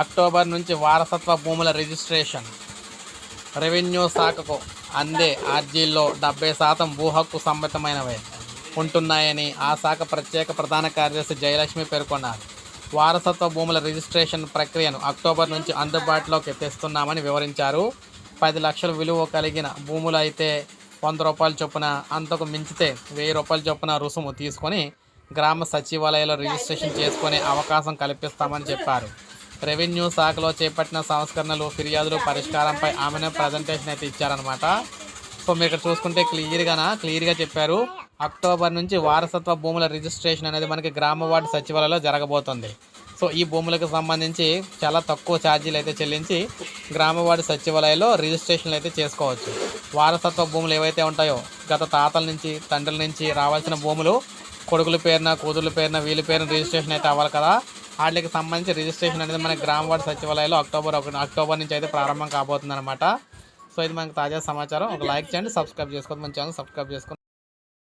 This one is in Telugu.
అక్టోబర్ నుంచి వారసత్వ భూముల రిజిస్ట్రేషన్. రెవెన్యూ శాఖకు అందే ఆర్జీల్లో డెబ్బై శాతం భూ హక్కు సంబంధమైనవే ఉంటున్నాయని ఆ శాఖ ప్రత్యేక ప్రధాన కార్యదర్శి జయలక్ష్మి పేర్కొన్నారు. వారసత్వ భూముల రిజిస్ట్రేషన్ ప్రక్రియను అక్టోబర్ నుంచి అందుబాటులోకి తెస్తున్నామని వివరించారు. పది లక్షల విలువ కలిగిన భూములు అయితే వంద రూపాయల చొప్పున అంతకు మించితే వెయ్యి రూపాయల చొప్పున రుసుము తీసుకొని గ్రామ సచివాలయాల్లో రిజిస్ట్రేషన్ చేసుకునే అవకాశం కల్పిస్తామని చెప్పారు. రెవెన్యూ శాఖలో చేపట్టిన సంస్కరణలు ఫిర్యాదులు పరిష్కారంపై ఆమెనే ప్రజెంటేషన్ అయితే ఇచ్చారనమాట సో మీరు ఇక్కడ చూసుకుంటే క్లియర్గా క్లియర్గా చెప్పారు. అక్టోబర్ నుంచి వారసత్వ భూముల రిజిస్ట్రేషన్ అనేది మనకి గ్రామ వార్డు సచివాలయంలో జరగబోతుంది. సో ఈ భూములకు సంబంధించి చాలా తక్కువ ఛార్జీలు అయితే చెల్లించి గ్రామ వార్డు సచివాలయంలో రిజిస్ట్రేషన్లు అయితే చేసుకోవచ్చు. వారసత్వ భూములు ఏవైతే ఉంటాయో గత తాతల నుంచి తండ్రుల నుంచి రావాల్సిన భూములు కొడుకుల పేరున కూతుర్ల పేరున వీళ్ళ పేరున రిజిస్ట్రేషన్ అయితే అవ్వాలి కదా. వాటికి సంబంధించి రిజిస్ట్రేషన్ అనేది మన గ్రామ వార్డు సచివాలయంలో అక్టోబర్ ఒకటి అక్టోబర్ నుంచి అయితే ప్రారంభం కాబోతుంది అనమాట సో ఇది మనకు తాజా సమాచారం. ఒక లైక్ చేయండి సబ్స్క్రైబ్ చేసుకోండి. మన ఛానల్ సబ్స్క్రైబ్ చేసుకోండి.